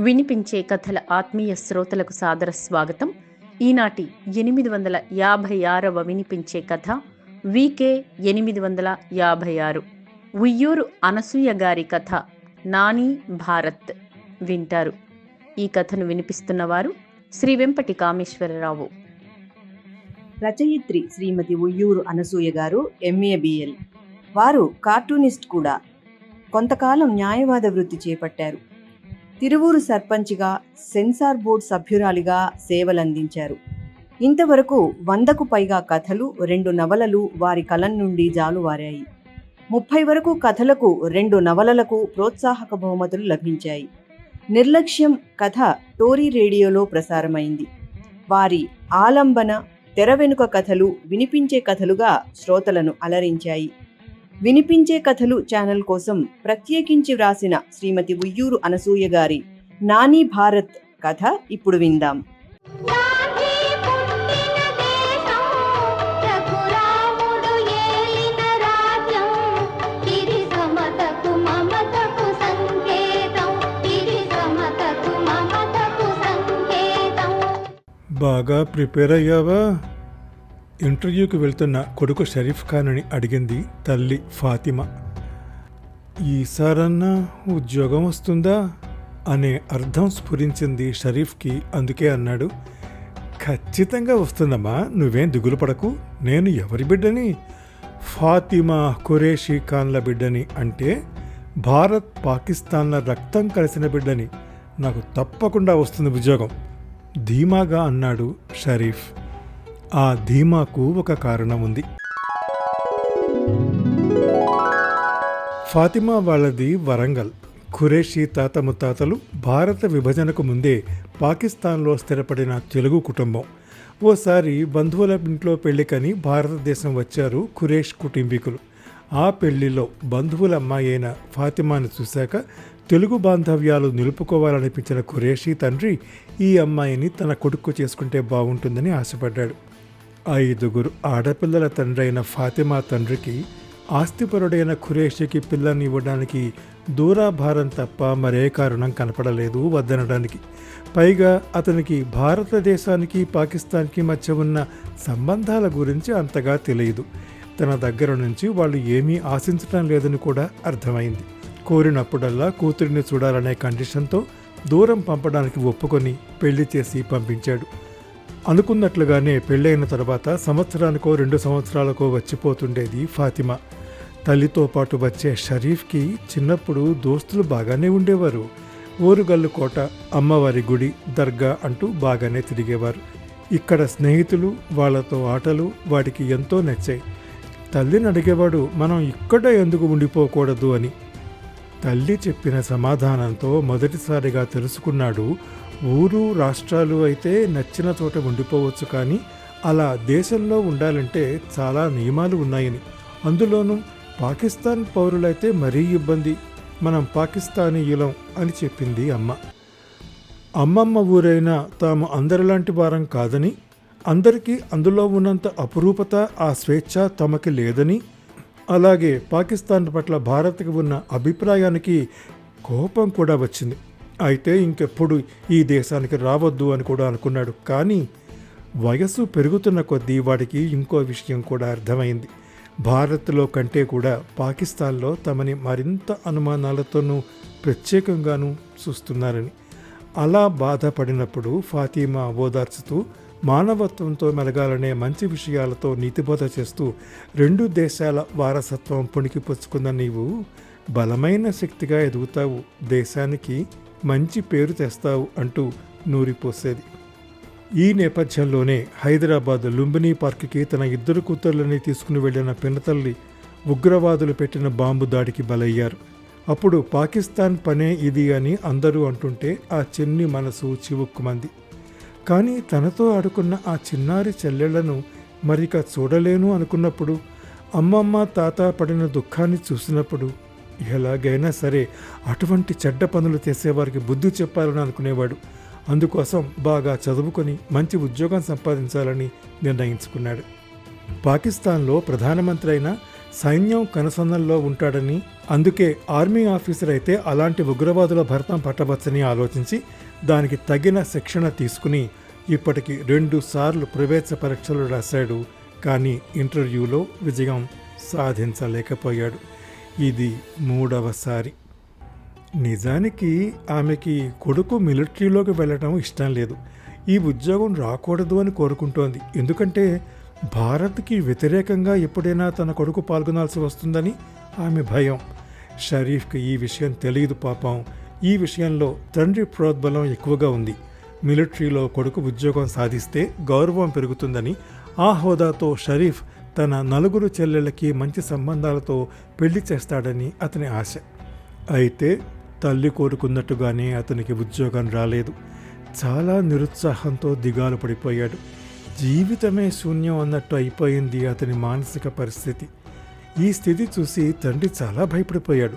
వినిపించే కథల ఆత్మీయ శ్రోతలకు సాదర స్వాగతం. ఈనాటి ఎనిమిది వందల యాభై ఆరవ వినిపించే కథ వికే ఎనిమిది వందల యాభై ఆరు. ఉయ్యూరు అనసూయ గారి కథ నాని భారత్ వింటారు. ఈ కథను వినిపిస్తున్నవారు శ్రీ వెంపటి కామేశ్వరరావు. రచయిత్రి శ్రీమతి ఉయ్యూరు అనసూయ గారు ఎంఏ బిఎల్. వారు కార్టూనిస్ట్ కూడా. కొంతకాలం న్యాయవాద వృత్తి చేపట్టారు. తిరువూరు సర్పంచ్గా సెన్సార్ బోర్డు సభ్యురాలిగా సేవలందించారు. ఇంతవరకు వందకు పైగా కథలు రెండు నవలలు వారి కలం నుండి జాలువారాయి. ముప్పై వరకు కథలకు రెండు నవలలకు ప్రోత్సాహక బహుమతులు లభించాయి. నిర్లక్ష్యం కథ టోరీ రేడియోలో ప్రసారమైంది. వారి ఆలంబన తెర వెనుక కథలు వినిపించే కథలుగా శ్రోతలను అలరించాయి. వినిపించే కథలు ఛానల్ కోసం ప్రత్యేకించి వ్రాసిన శ్రీమతి ఉయ్యూరు అనసూయ గారి నాని భారత్ కథ ఇప్పుడు విందాం. నాటి పుట్టిన దేశం రఘురాముడు ఏలిన రాజ్యం ఇది సమతకు మమతకు సంకేతం ఇది సమతకు మమతకు సంకేతం. బాగా ప్రిపేర్ అయ్యావా? ఇంటర్వ్యూకి వెళ్తున్న కొడుకు షరీఫ్ ఖాన్ అని అడిగింది తల్లి ఫాతిమా. ఈసారన్నా ఉద్యోగం వస్తుందా? అనే అర్థం స్ఫురించింది షరీఫ్కి. అందుకే అన్నాడు ఖచ్చితంగా వస్తుందమ్మా నువ్వేం దిగులు పడకు నేను ఎవరి బిడ్డని? ఫాతిమా ఖురేషీ ఖాన్ల బిడ్డని అంటే భారత్ పాకిస్తాన్ల రక్తం కలిసిన బిడ్డని నాకు తప్పకుండా వస్తుంది ఉద్యోగం ధీమాగా అన్నాడు షరీఫ్. ఆ ధీమాకు ఒక కారణం ఉంది ఫాతిమా వాళ్ళది వరంగల్. ఖురేషీ తాత ముత్తాతలు భారత విభజనకు ముందే పాకిస్తాన్లో స్థిరపడిన తెలుగు కుటుంబం. ఓసారి బంధువుల ఇంట్లో పెళ్ళికని భారతదేశం వచ్చారు ఖురేష్ కుటుంబీకులు. ఆ పెళ్ళిలో బంధువుల అమ్మాయి అయిన ఫాతిమాను చూశాక తెలుగు బాంధవ్యాలు నిలుపుకోవాలనిపించిన ఖురేషీ తండ్రి ఈ అమ్మాయిని తన కొడుకు చేసుకుంటే బాగుంటుందని ఆశపడ్డాడు. ఐదుగురు ఆడపిల్లల తండ్రి అయిన ఫాతిమా తండ్రికి ఆస్తిపరుడైన ఖురేషికి పిల్లని ఇవ్వడానికి దూరాభారం తప్ప మరే కారణం కనపడలేదు వద్దనడానికి. పైగా అతనికి భారతదేశానికి పాకిస్తాన్కి మధ్య ఉన్న సంబంధాల గురించి అంతగా తెలియదు. తన దగ్గర నుంచి వాళ్ళు ఏమీ ఆశించడం లేదని కూడా అర్థమైంది. కోరినప్పుడల్లా కూతురిని చూడాలనే కండిషన్తో దూరం పంపడానికి ఒప్పుకొని పెళ్ళి చేసి పంపించాడు. అనుకున్నట్లుగానే పెళ్ళైన తర్వాత సంవత్సరానికో రెండు సంవత్సరాలకో వచ్చిపోతుండేది ఫాతిమా. తల్లితో పాటు వచ్చే షరీఫ్కి చిన్నప్పుడు దోస్తులు బాగానే ఉండేవారు. ఓరుగల్లు కోట అమ్మవారి గుడి దర్గా అంటూ బాగానే తిరిగేవారు. ఇక్కడ స్నేహితులు వాళ్ళతో ఆటలు వాడికి ఎంతో నచ్చాయి. తల్లిని అడిగేవాడు మనం ఇక్కడ ఎందుకు ఉండిపోకూడదు? అని. తల్లి చెప్పిన సమాధానంతో మొదటిసారిగా తెలుసుకున్నాడు ఊరు రాష్ట్రాలు అయితే నచ్చిన చోట ఉండిపోవచ్చు కానీ అలా దేశంలో ఉండాలంటే చాలా నియమాలు ఉన్నాయని. అందులోనూ పాకిస్తాన్ పౌరులైతే మరీ ఇబ్బంది. మనం పాకిస్తానీయులం అని చెప్పింది అమ్మ. అమ్మమ్మ ఊరైనా తాము అందరిలాంటి వారం కాదని అందరికీ అందులో ఉన్నంత అపురూపత ఆ స్వేచ్ఛ తమకి లేదని అలాగే పాకిస్తాన్ పట్ల భారత్కి ఉన్న అభిప్రాయానికి కోపం కూడా వచ్చింది. అయితే ఇంకెప్పుడు ఈ దేశానికి రావద్దు అని కూడా అనుకున్నాడు. కానీ వయస్సు పెరుగుతున్న కొద్దీ వాడికి ఇంకో విషయం కూడా అర్థమైంది. భారత్లో కంటే కూడా పాకిస్తాన్లో తమని మరింత అనుమానాలతోనూ ప్రత్యేకంగానూ చూస్తున్నారని. అలా బాధపడినప్పుడు ఫాతిమా ఓదార్చుతూ మానవత్వంతో మెలగాలనే మంచి విషయాలతో నీతిబోధ చేస్తూ రెండు దేశాల వారసత్వం పుణికిపుచ్చుకున్న నీవు బలమైన శక్తిగా ఎదుగుతావు. దేశానికి మంచి పేరు తెస్తావు అంటూ నూరిపోసేది. ఈ నేపథ్యంలోనే హైదరాబాద్ లుంబినీ పార్క్కి తన ఇద్దరు కూతుర్లని తీసుకుని వెళ్ళిన పినతల్లి ఉగ్రవాదులు పెట్టిన బాంబు దాడికి బలయ్యారు. అప్పుడు పాకిస్తాన్ పనే ఇది అని అందరూ అంటుంటే ఆ చిన్ని మనసు చివుక్కుమంది. కానీ తనతో ఆడుకున్న ఆ చిన్నారి చెల్లెళ్ళను మరిక చూడలేను అనుకున్నప్పుడు అమ్మమ్మ తాత పడిన దుఃఖాన్ని చూసినప్పుడు ఎలాగైనా సరే అటువంటి చెడ్డ పనులు చేసేవారికి బుద్ధి చెప్పాలని అనుకునేవాడు. అందుకోసం బాగా చదువుకొని మంచి ఉద్యోగం సంపాదించాలని నిర్ణయించుకున్నాడు. పాకిస్తాన్లో ప్రధానమంత్రి అయిన సైన్యం కనసన్నల్లో ఉంటాడని అందుకే ఆర్మీ ఆఫీసర్ అయితే అలాంటి ఉగ్రవాదుల భరతం పట్టవచ్చని ఆలోచించి దానికి తగిన శిక్షణ తీసుకుని ఇప్పటికి రెండు సార్లు ప్రవేశ పరీక్షలు రాశాడు. కానీ ఇంటర్వ్యూలో విజయం సాధించలేకపోయాడు. ఇది మూడవసారి నిజానికి ఆమెకి కొడుకు మిలిటరీలోకి వెళ్ళడం ఇష్టం లేదు. ఈ ఉద్యోగం రాకూడదు అని కోరుకుంటోంది. ఎందుకంటే భారత్కి వ్యతిరేకంగా ఎప్పుడైనా తన కొడుకు పాల్గొనాల్సి వస్తుందని ఆమె భయం. షరీఫ్కి ఈ విషయం తెలియదు పాపం. ఈ విషయంలో తండ్రి ప్రోద్బలం ఎక్కువగా ఉంది. మిలిటరీలో కొడుకు ఉద్యోగం సాధిస్తే గౌరవం పెరుగుతుందని ఆ హోదాతో షరీఫ్ తన నలుగురు చెల్లెళ్ళకి మంచి సంబంధాలతో పెళ్ళి చేస్తాడని అతని ఆశ. అయితే తల్లి కోరుకున్నట్టుగానే అతనికి ఉద్యోగం రాలేదు. చాలా నిరుత్సాహంతో దిగాలు పడిపోయాడు. జీవితమే శూన్యం అన్నట్టు అయిపోయింది అతని మానసిక పరిస్థితి. ఈ స్థితి చూసి తండ్రి చాలా భయపడిపోయాడు.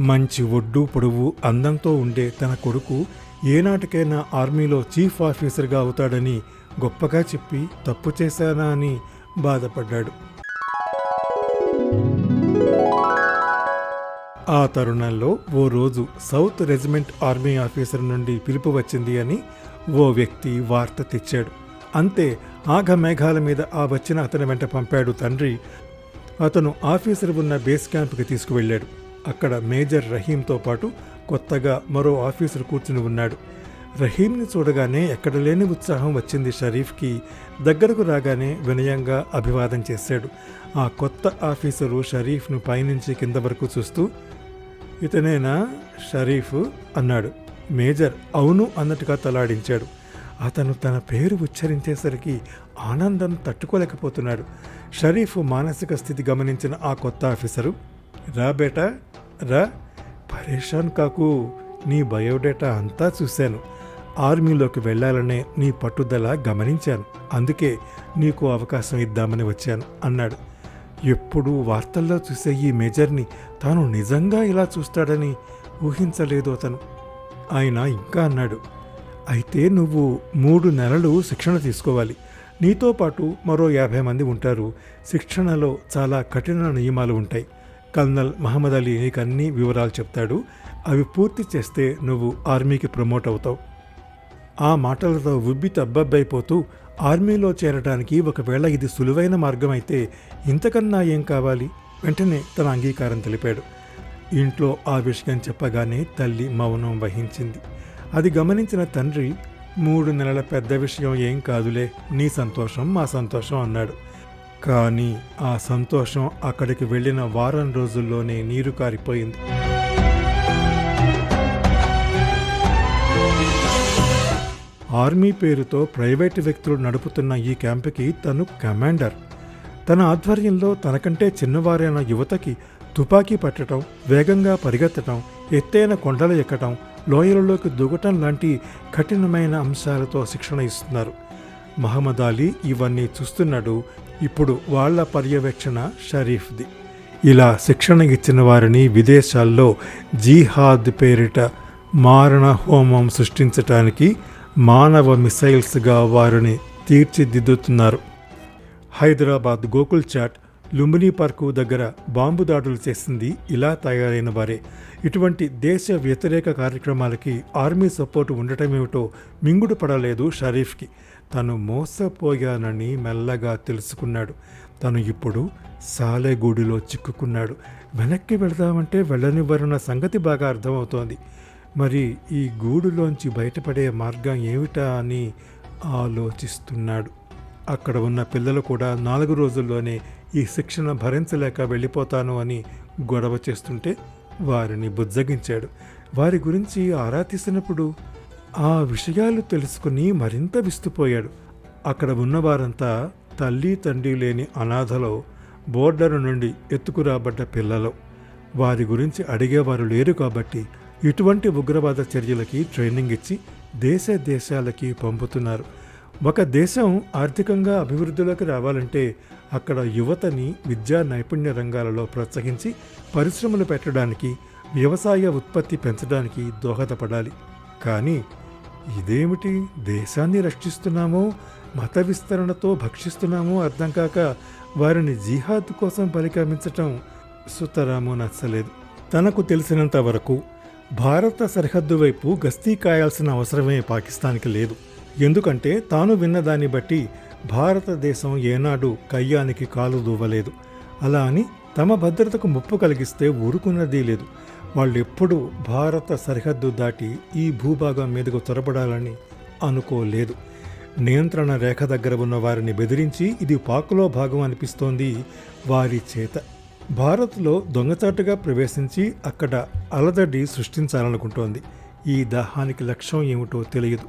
మంచి ఒడ్డు పొడవు అందంతో ఉండే తన కొడుకు ఏనాటికైనా ఆర్మీలో చీఫ్ ఆఫీసర్గా అవుతాడని గొప్పగా చెప్పి తప్పు చేశానా అని బాధపడ్డాడు. ఆ తరుణంలో ఓ రోజు సౌత్ రెజిమెంట్ ఆర్మీ ఆఫీసర్ నుండి పిలుపు వచ్చింది అని ఓ వ్యక్తి వార్త తెచ్చాడు. అంతే ఆఘ మేఘాల మీద ఆ వచ్చిన అతని వెంట పంపాడు తండ్రి. అతను ఆఫీసర్ ఉన్న బేస్ క్యాంప్కి తీసుకువెళ్ళాడు. అక్కడ మేజర్ రహీంతో పాటు కొత్తగా మరో ఆఫీసర్ కూర్చుని ఉన్నాడు. రహీంని చూడగానే ఎక్కడ లేని ఉత్సాహం వచ్చింది షరీఫ్కి. దగ్గరకు రాగానే వినయంగా అభివాదం చేశాడు. ఆ కొత్త ఆఫీసరు షరీఫ్ను పైనుంచి కింద వరకు చూస్తూ ఇతనేనా షరీఫ్? అన్నాడు. మేజర్ అవును అన్నట్టుగా తలాడించాడు. అతను తన పేరు ఉచ్చరించేసరికి ఆనందం తట్టుకోలేకపోతున్నాడు. షరీఫ్ మానసిక స్థితి గమనించిన ఆ కొత్త ఆఫీసరు రా బేటా రా. పరేషాన్ కాకు నీ బయోడేటా అంతా చూశాను. ఆర్మీలోకి వెళ్ళాలనే నీ పట్టుదల గమనించాను. అందుకే నీకు అవకాశం ఇద్దామని వచ్చాను అన్నాడు. ఎప్పుడూ వార్తల్లో చూసే ఈ మేజర్ని తాను నిజంగా ఇలా చూస్తాడని ఊహించలేదు అతను. ఆయన ఇంకా అన్నాడు అయితే నువ్వు మూడు నెలలు శిక్షణ తీసుకోవాలి. నీతో పాటు మరో యాభై మంది ఉంటారు. శిక్షణలో చాలా కఠిన నియమాలు ఉంటాయి. కల్నల్ మహమ్మద్ అలీ నీకు అన్ని వివరాలు చెప్తాడు. అవి పూర్తి చేస్తే నువ్వు ఆర్మీకి ప్రమోట్ అవుతావు. ఆ మాటలతో ఉబ్బి తబ్బబ్బైపోతూ ఆర్మీలో చేరడానికి ఒకవేళ ఇది సులువైన మార్గం అయితే ఇంతకన్నా ఏం కావాలి? వెంటనే తన అంగీకారం తెలిపాడు. ఇంట్లో ఆ విషయం చెప్పగానే తల్లి మౌనం వహించింది. అది గమనించిన తండ్రి మూడు నెలల పెద్ద విషయం ఏం కాదులే నీ సంతోషం మా సంతోషం అన్నాడు. కానీ ఆ సంతోషం అక్కడికి వెళ్ళిన వారం రోజుల్లోనే నీరు కారిపోయింది. ఆర్మీ పేరుతో ప్రైవేటు వ్యక్తులు నడుపుతున్న ఈ క్యాంపుకి తను కమాండర్. తన ఆధ్వర్యంలో తనకంటే చిన్నవారైన యువతకి తుపాకీ పట్టడం వేగంగా పరిగెత్తడం ఎత్తైన కొండలు ఎక్కడం లోయలలోకి దిగటం లాంటి కఠినమైన అంశాలతో శిక్షణ ఇస్తున్నారు. మహమ్మద్ అలీ ఇవన్నీ చూస్తున్నాడు ఇప్పుడు వాళ్ళ పర్యవేక్షణ షరీఫ్ది. ఇలా శిక్షణ ఇచ్చిన వారిని విదేశాల్లో జీహాద్ పేరిట మారణ హోమం సృష్టించటానికి మానవ మిసైల్స్గా వారిని తీర్చిదిద్దుతున్నారు. హైదరాబాద్ గోకుల్ చాట్ లుంబిని పార్కు దగ్గర బాంబు దాడులు చేసింది ఇలా తయారైన వారే. ఇటువంటి దేశ వ్యతిరేక కార్యక్రమాలకి ఆర్మీ సపోర్టు ఉండటమేమిటో మింగుడు పడలేదు షరీఫ్కి. తను మోసపోయానని మెల్లగా తెలుసుకున్నాడు. తను ఇప్పుడు సాలెగూడిలో చిక్కుకున్నాడు. వెనక్కి వెళదామంటే వెళ్ళనివ్వరన్న సంగతి బాగా అర్థమవుతోంది. మరి ఈ గూడులోంచి బయటపడే మార్గం ఏమిటా అని ఆలోచిస్తున్నాడు. అక్కడ ఉన్న పిల్లలు కూడా నాలుగు రోజుల్లోనే ఈ శిక్షణ భరించలేక వెళ్ళిపోతాను అని గొడవ చేస్తుంటే వారిని బుజ్జగించాడు. వారి గురించి ఆరా తీసినప్పుడు ఆ విషయాలు తెలుసుకుని మరింత విస్తుపోయాడు. అక్కడ ఉన్నవారంతా తల్లి తండ్రి లేని అనాథలో బోర్డర్ నుండి ఎత్తుకురాబడ్డ పిల్లలు. వారి గురించి అడిగేవారు లేరు కాబట్టి ఇటువంటి ఉగ్రవాద చర్యలకి ట్రైనింగ్ ఇచ్చి దేశ దేశాలకి పంపుతున్నారు. ఒక దేశం ఆర్థికంగా అభివృద్ధిలోకి రావాలంటే అక్కడ యువతని విద్యా నైపుణ్య రంగాలలో ప్రోత్సహించి పరిశ్రమలు పెట్టడానికి వ్యవసాయ ఉత్పత్తి పెంచడానికి దోహదపడాలి. కానీ ఇదేమిటి? దేశాన్ని రక్షిస్తున్నామో మత విస్తరణతో భక్షిస్తున్నామో అర్థం కాక వారిని జిహాద్ కోసం పరికమించటం సుతరాము నచ్చలేదు. తనకు తెలిసినంత వరకు భారత సరిహద్దు వైపు గస్తీ కాయాల్సిన అవసరమే పాకిస్తాన్కి లేదు. ఎందుకంటే తాను విన్నదాన్ని బట్టి భారతదేశం ఏనాడు కయ్యానికి కాలు దూవలేదు. అలా అని తమ భద్రతకు ముప్పు కలిగిస్తే ఊరుకున్నదీ లేదు. వాళ్ళెప్పుడూ భారత సరిహద్దు దాటి ఈ భూభాగం మీదకు త్వరపడాలని అనుకోలేదు. నియంత్రణ రేఖ దగ్గర ఉన్న వారిని బెదిరించి ఇది పాకులో భాగం అనిపిస్తోంది వారి చేత. భారత్లో దొంగచాటుగా ప్రవేశించి అక్కడ అలదడి సృష్టించాలనుకుంటోంది. ఈ దాహానికి లక్ష్యం ఏమిటో తెలియదు.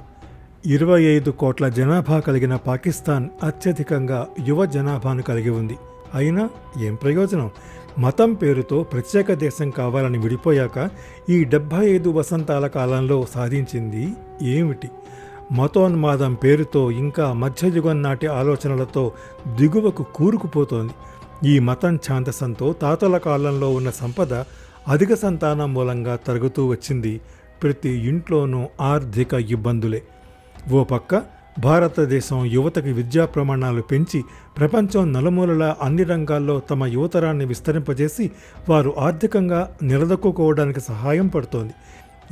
ఇరవై ఐదు కోట్ల జనాభా కలిగిన పాకిస్తాన్ అత్యధికంగా యువ జనాభాను కలిగి ఉంది. అయినా ఏం ప్రయోజనం? మతం పేరుతో ప్రత్యేక దేశం కావాలని విడిపోయాక ఈ డెబ్భై ఐదు వసంతాల కాలంలో సాధించింది ఏమిటి? మతోన్మాదం పేరుతో ఇంకా మధ్యయుగం నాటి ఆలోచనలతో దిగువకు కూరుకుపోతోంది. ఈ మతం ఛాందసంతో తాతల కాలంలో ఉన్న సంపద అధిక సంతానం మూలంగా తరుగుతూ వచ్చింది ప్రతి ఇంట్లోనూ ఆర్థిక ఇబ్బందులే. ఓ పక్క భారతదేశం యువతకి విద్యా ప్రమాణాలు పెంచి ప్రపంచం నలుమూలలా అన్ని రంగాల్లో తమ యువతరాన్ని విస్తరింపజేసి వారు ఆర్థికంగా నిలదొక్కుకోవడానికి సహాయం పడుతోంది.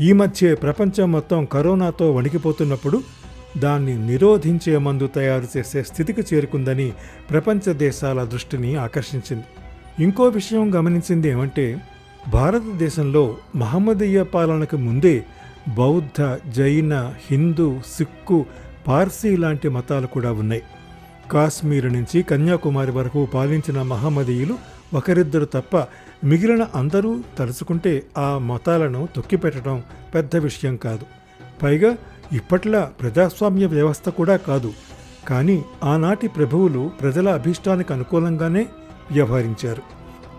ఈ మధ్య ప్రపంచం మొత్తం కరోనాతో వణికిపోతున్నప్పుడు దాన్ని నిరోధించే మందు తయారు చేసే స్థితికి చేరుకుందని ప్రపంచ దేశాల దృష్టిని ఆకర్షించింది. ఇంకో విషయం గమనించింది ఏమంటే భారతదేశంలో మహమ్మదీయ పాలనకు ముందే బౌద్ధ జైన హిందూ సిక్కు పార్సీ లాంటి మతాలు కూడా ఉన్నాయి. కాశ్మీర్ నుంచి కన్యాకుమారి వరకు పాలించిన మహమ్మదీయులు ఒకరిద్దరు తప్ప మిగిలిన అందరూ తలుచుకుంటే ఆ మతాలను తొక్కిపెట్టడం పెద్ద విషయం కాదు. పైగా ఇప్పట్లా ప్రజాస్వామ్య వ్యవస్థ కూడా కాదు. కానీ ఆనాటి ప్రభువులు ప్రజల అభీష్టానికి అనుకూలంగానే వ్యవహరించారు.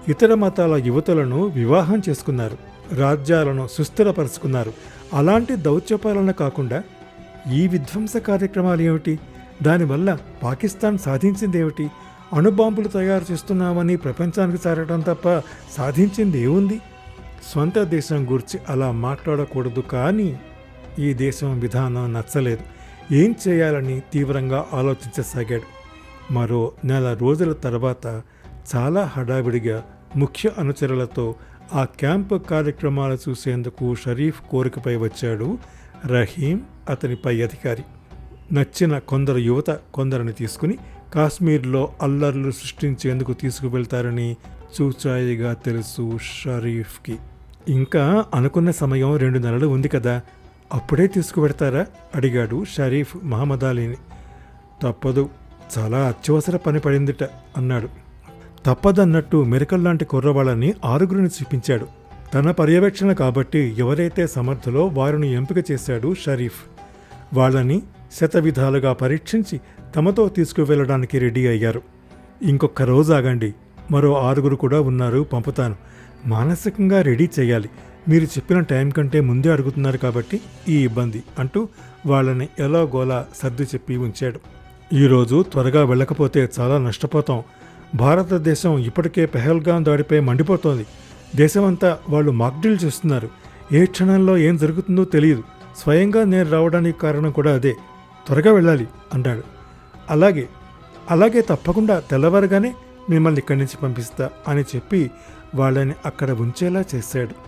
ఇతర మతాల యువతులను వివాహం చేసుకున్నారు. రాజ్యాలను సుస్థిరపరుచుకున్నారు. అలాంటి దౌత్యపాలన కాకుండా ఈ విధ్వంస కార్యక్రమాలు ఏమిటి? దానివల్ల పాకిస్తాన్ సాధించిందేమిటి? అణుబాంబులు తయారు చేస్తున్నామని ప్రపంచానికి చేరడం తప్ప సాధించింది ఏముంది? స్వంత దేశం గురించి అలా మాట్లాడకూడదు కానీ ఈ దేశం విధానం నచ్చలేదు. ఏం చేయాలని తీవ్రంగా ఆలోచించసాగాడు. మరో నెల రోజుల తర్వాత చాలా హడావిడిగా ముఖ్య అనుచరులతో ఆ క్యాంపు కార్యక్రమాలు చూసేందుకు షరీఫ్ కోరికపై వచ్చాడు రహీం అతని పై అధికారి. నచ్చిన కొందరు యువత కొందరిని తీసుకుని కాశ్మీర్లో అల్లర్లు సృష్టించేందుకు తీసుకువెళ్తారని చూచాయిగా తెలుసు షరీఫ్కి. ఇంకా అనుకున్న సమయం రెండు నెలలు ఉంది కదా అప్పుడే తీసుకువెడతారా? అడిగాడు షరీఫ్ మహమ్మద్ అలీని తప్పదు చాలా అత్యవసర పని పడిందిట అన్నాడు. తప్పదన్నట్టు మెరకల్లాంటి కుర్రవాళ్ళని ఆరుగురిని చూపించాడు. తన పర్యవేక్షణ కాబట్టి ఎవరైతే సమర్థులో వారిని ఎంపిక చేశాడు షరీఫ్. వాళ్ళని శతవిధాలుగా పరీక్షించి తమతో తీసుకువెళ్ళడానికి రెడీ అయ్యారు. ఇంకొక రోజు ఆగండి మరో ఆరుగురు కూడా ఉన్నారు పంపుతాను. మానసికంగా రెడీ చేయాలి. మీరు చెప్పిన టైం కంటే ముందే అడుగుతున్నారు కాబట్టి ఈ ఇబ్బంది అంటూ వాళ్ళని ఎలాగోలా సర్ది చెప్పి ఉంచాడు. ఈరోజు త్వరగా వెళ్ళకపోతే చాలా నష్టపోతాం. భారతదేశం ఇప్పటికే పెహల్గాం దాడిపై మండిపోతోంది. దేశమంతా వాళ్ళు మాక్డ్రిల్ చేస్తున్నారు. ఏ క్షణంలో ఏం జరుగుతుందో తెలియదు. స్వయంగా నేను రావడానికి కారణం కూడా అదే. త్వరగా వెళ్ళాలి అన్నాడు అలాగే అలాగే తప్పకుండా తెల్లవారుగానే మిమ్మల్ని ఇక్కడి నుంచి పంపిస్తా అని చెప్పి వాళ్ళని అక్కడ ఉంచేలా చేశాడు.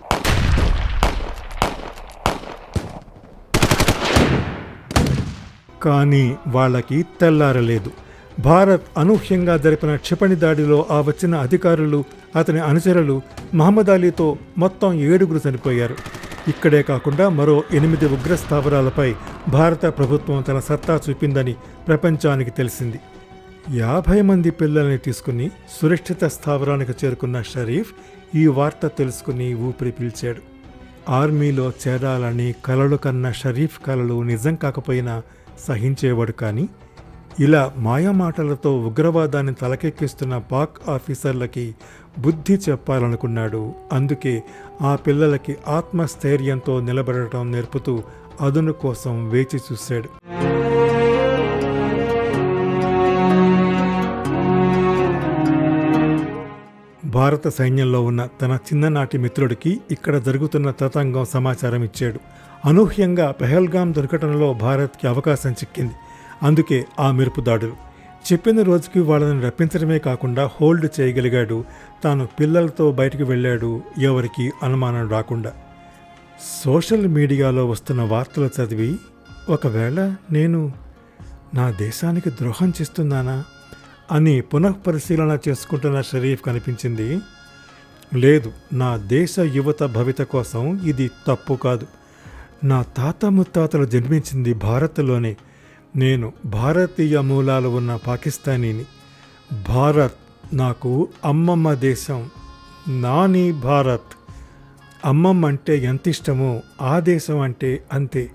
కానీ వాళ్ళకి తెల్లారలేదు. భారత్ అనూహ్యంగా జరిపిన క్షిపణి దాడిలో ఆ వచ్చిన అధికారులు అతని అనుచరులు మహమ్మద్ అలీతో మొత్తం ఏడుగురు చనిపోయారు. ఇక్కడే కాకుండా మరో ఎనిమిది ఉగ్ర స్థావరాలపై భారత ప్రభుత్వం తన సత్తా చూపిందని ప్రపంచానికి తెలిసింది. యాభై మంది పిల్లల్ని తీసుకుని సురక్షిత స్థావరానికి చేరుకున్న షరీఫ్ ఈ వార్త తెలుసుకుని ఊపిరి పీల్చాడు. ఆర్మీలో చేరాలని కలలు కన్న షరీఫ్ కలలు నిజం కాకపోయినా సహించేవాడు కానీ ఇలా మాయమాటలతో ఉగ్రవాదాన్ని తలకెక్కిస్తున్న పాక్ ఆఫీసర్లకి బుద్ధి చెప్పాలనుకున్నాడు. అందుకే ఆ పిల్లలకి ఆత్మస్థైర్యంతో నిలబడటం నేర్పుతూ అదును కోసం వేచి చూశాడు. భారత సైన్యంలో ఉన్న తన చిన్ననాటి మిత్రుడికి ఇక్కడ జరుగుతున్న తతంగం సమాచారం ఇచ్చాడు. అనూహ్యంగా పెహల్గాం దుర్ఘటనలో భారత్కి అవకాశం చిక్కింది. అందుకే ఆ మెరుపు దాడులు. చెప్పిన రోజుకి వాళ్ళని రప్పించడమే కాకుండా హోల్డ్ చేయగలిగాడు. తాను పిల్లలతో బయటికి వెళ్ళాడు. ఎవరికి అనుమానం రాకుండా. సోషల్ మీడియాలో వస్తున్న వార్తలు చదివి ఒకవేళ నేను నా దేశానికి ద్రోహం చేస్తున్నానా? అని పునఃపరిశీలన చేసుకుంటున్న షరీఫ్ కనిపించింది. లేదు నా దేశ యువత భవిత కోసం ఇది తప్పు కాదు. నా తాత ముత్తాతలు జన్మించింది భారత్లోనే. నేను భారతీయ మూలాలు ఉన్న పాకిస్తానీని. భారత్ నాకు అమ్మమ్మ దేశం. నాని భారత్. అమ్మమ్మ అంటే ఎంత ఇష్టమో ఆ దేశం అంటే అంతే.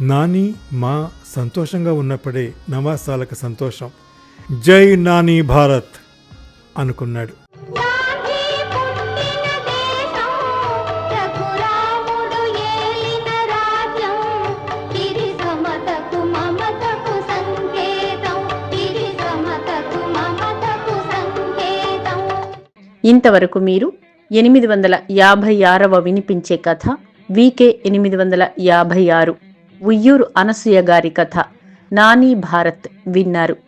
నాని మా సంతోషంగా ఉన్నప్పుడే నవాసాలకు సంతోషం. జై నాని భారత్ అనుకున్నాడు. గాంధీ పుట్టిన దేశం రఘురాముడు ఏలిన రాజ్యం ఇది సమతకు మమతకు సంకేతం ఇది సమతకు మమతకు సంకేతం. ఇంతవరకు మీరు ఎనిమిది వందల యాభై ఆరవ వినిపించే కథ వికే ఎనిమిది వందల యాభై ఆరు ఉయ్యూరు అనసూయ గారి కథ నాని భారత్ విన్నారు.